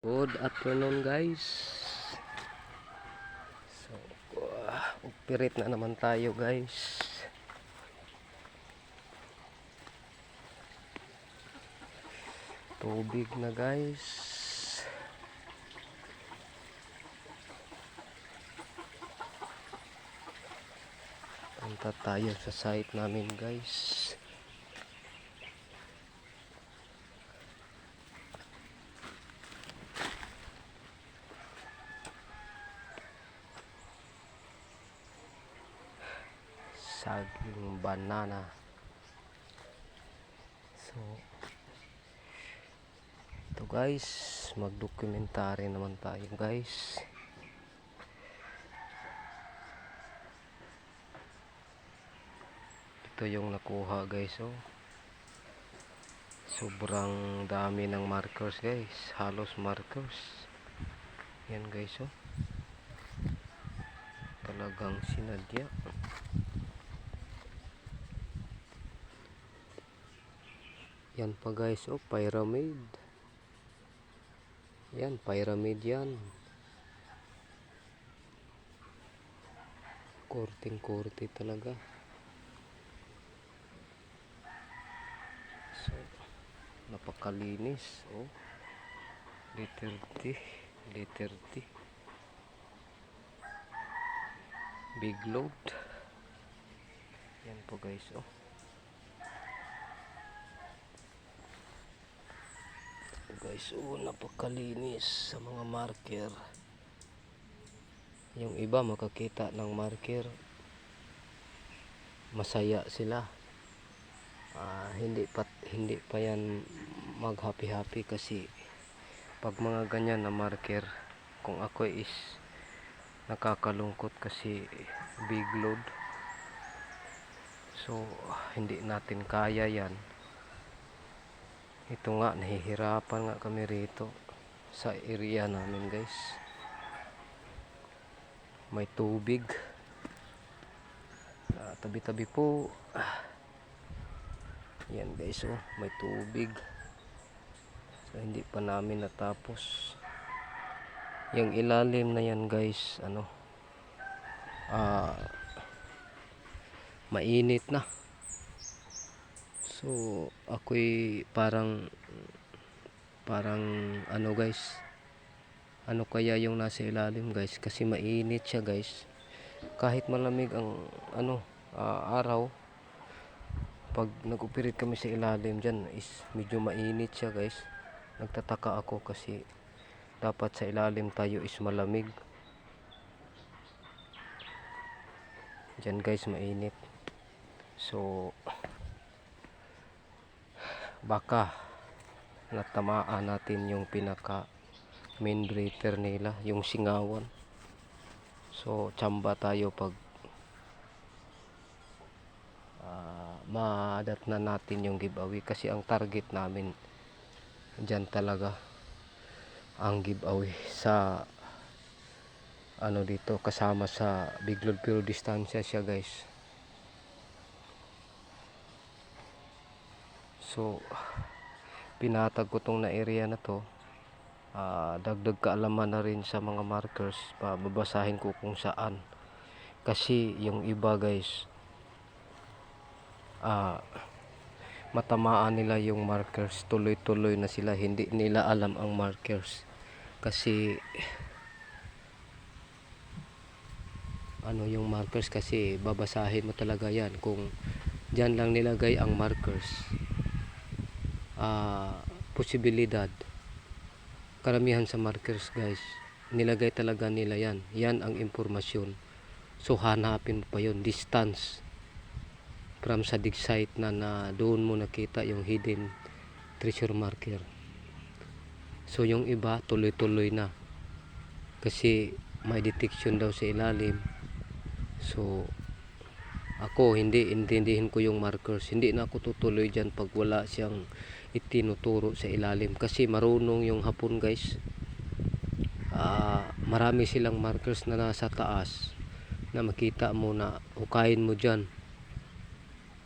Good afternoon guys. So, uh, operate na naman tayo guys. Tubig na guys. Punta tayo sa site namin guys. Saging banana. So ito guys magdokumentary naman tayo guys. Ito yung nakuha guys oh. Sobrang dami ng markers guys halos markers. Yan guys oh. Talagang sinadya Yan pa guys, oh, pyramid. Yan, pyramid yan. Korting-korte talaga. So, napakalinis, oh. Liter T. Big load. Yan po guys, oh. Guys. Oh napakalinis sa mga marker. Yung iba makakita ng marker. Masaya sila. Ah, hindi pa hindi pa yan mag happy happy kasi pag mga ganyan na marker kung ako is nakakalungkot kasi big load so hindi natin kaya yan ito nga nahihirapan nga kami rito sa area namin guys. May tubig. Ah, tabi-tabi po. Ah. yan guys oh. May tubig. So hindi pa namin natapos. Yung ilalim na yan guys ano ah mainit na So, ako'y parang parang ano guys. Ano kaya yung nasa ilalim guys kasi mainit siya guys. Kahit malamig ang ano ah, araw pag nag-operate kami sa ilalim diyan is medyo mainit siya guys. Nagtataka ako kasi dapat sa ilalim tayo is malamig. Diyan guys mainit. So, baka natamaan natin yung pinaka main breather nila yung singawan. So tsamba tayo pag ah, maadat na natin yung giveaway kasi ang target namin dyan talaga ang giveaway sa ano dito kasama sa biglod pero distansya siya guys So, pinatag ko tong na area na to. Ah, dagdag kaalaman na rin sa mga markers. Pababasahin ko kung saan. Kasi yung iba guys, ah, matamaan nila yung markers. Tuloy-tuloy na sila. Hindi nila alam ang markers. Kasi, ano yung markers kasi babasahin mo talaga yan kung dyan lang nilagay ang markers ah, posibilidad. Karamihan sa markers guys nilagay talaga nila yan. Yan ang impormasyon. So hanapin mo pa yon distance from sa dig site na, na doon mo nakita yung hidden treasure marker. So yung iba tuloy tuloy na. Kasi may detection daw sa ilalim. So ako hindi intindihin ko yung markers. Hindi na ako tutuloy dyan pag wala siyang itinuturo sa ilalim kasi marunong yung hapon guys. Ah, marami silang markers na nasa taas na makita mo na hukayin mo dyan.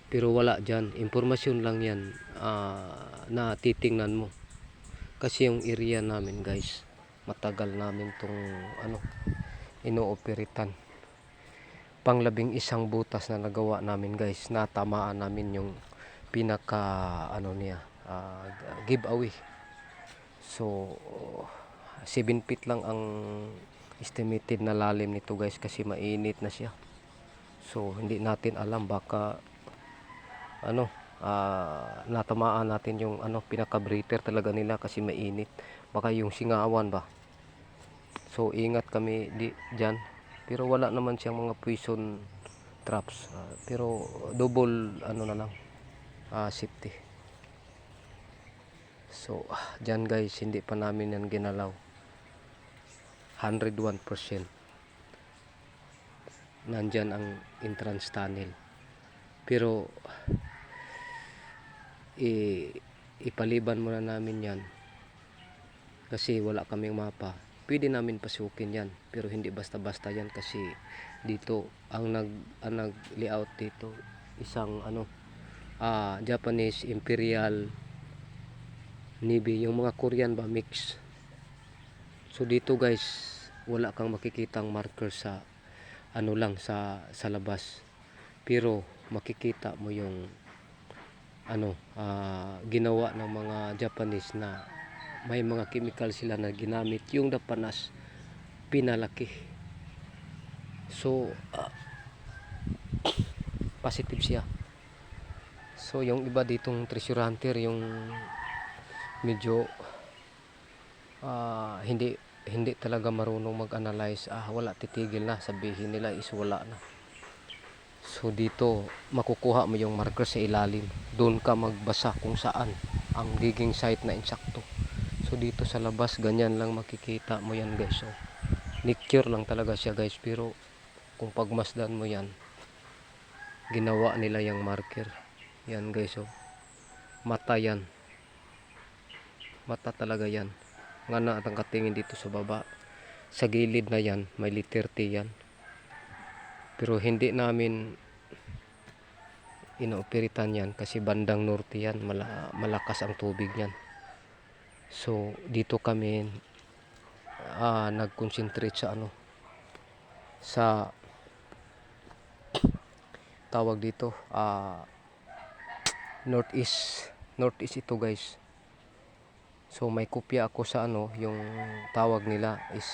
Pero wala dyan. Impormasyon lang yan ah, na titingnan mo. Kasi yung area namin guys, matagal namin tong ano, inooperitan. Panglabing isang butas na nagawa namin guys, natamaan namin yung pinaka ano niya, ah, giveaway. So 7 feet lang ang estimated na lalim nito guys kasi mainit na siya. So hindi natin alam baka ano ah, natamaan natin yung ano pinaka breather talaga nila kasi mainit. Baka yung singawan ba. So ingat kami di diyan. Pero wala naman siyang mga poison traps. Ah, pero double ano na lang ah, safety. So, dyan guys, hindi pa namin yan ginalaw. 101%. Nandyan ang entrance tunnel. Pero, i ipaliban muna namin yan. Kasi wala kaming mapa. Pwede namin pasukin yan. Pero hindi basta-basta yan kasi dito, ang nag, ang nag-layout dito, isang ano, ah, Japanese Imperial Navy, yung mga Korean ba mix. So dito guys, wala kang makikitang marker sa ano lang sa sa labas. Pero makikita mo yung ano ah, ginawa ng mga Japanese na may mga chemical sila na ginamit yung dapanas pinalaki. So ah, positive siya. So yung iba ditong treasure hunter yung medyo ah, hindi hindi talaga marunong mag-analyze ah wala titigil na sabihin nila is wala na. So dito makukuha mo yung marker sa ilalim. Doon ka magbasa kung saan ang digging site na insakto. So dito sa labas ganyan lang makikita mo yan guys. So nicure lang talaga siya guys. Pero kung pagmasdan mo yan ginawa nila yung marker. Yan guys. So mata yan mata talaga yan. Nga na at ang katingin dito sa baba. Sa gilid na yan may letter T yan. Pero hindi namin inooperitan yan kasi bandang norte yan. Mala, malakas ang tubig yan so dito kami ah, nag-concentrate sa ano sa tawag dito ah, northeast. Northeast ito guys So may kopya ako sa ano, yung tawag nila is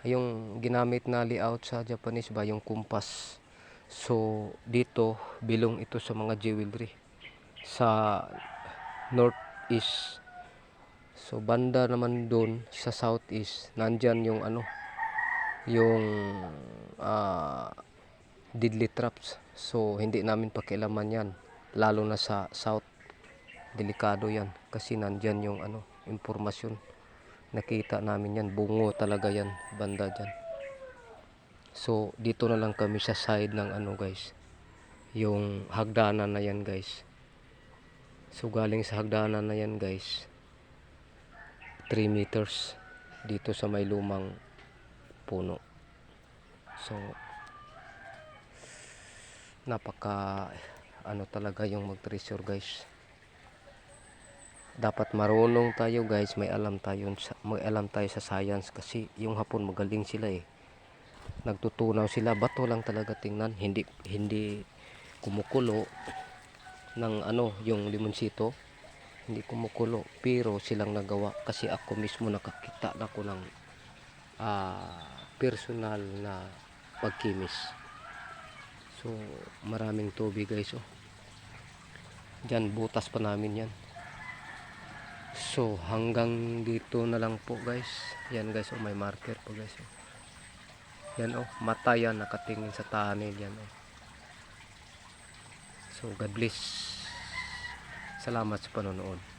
yung ginamit na layout sa Japanese ba, yung kumpas. So dito bilong ito sa mga jewelry sa northeast. So banda naman doon sa southeast, nandyan yung ano, yung ah, deadly traps. So hindi namin pakialaman yan, lalo na sa south delikado yan kasi nandyan yung ano impormasyon. Nakita namin yan bungo talaga yan banda dyan. So dito na lang kami sa side ng ano guys yung hagdanan na yan guys. So galing sa hagdanan na yan guys 3 meters dito sa may lumang puno. So napaka ano talaga yung mag treasure guys dapat marunong tayo guys. May alam tayo sa- may alam tayo sa science kasi yung hapon magaling sila eh. Nagtutunaw sila bato lang talaga tingnan. Hindi hindi kumukulo ng ano yung limonsito hindi kumukulo pero silang nagawa kasi ako mismo nakakita na ko ng ah, personal na pagkimis. So maraming tubig guys oh. Diyan butas pa namin yan So, hanggang dito na lang po guys. Yan guys, oh, may marker po guys. Oh. Yan oh, mata yan nakatingin sa tunnel yan oh. So, God bless. Salamat sa panonood.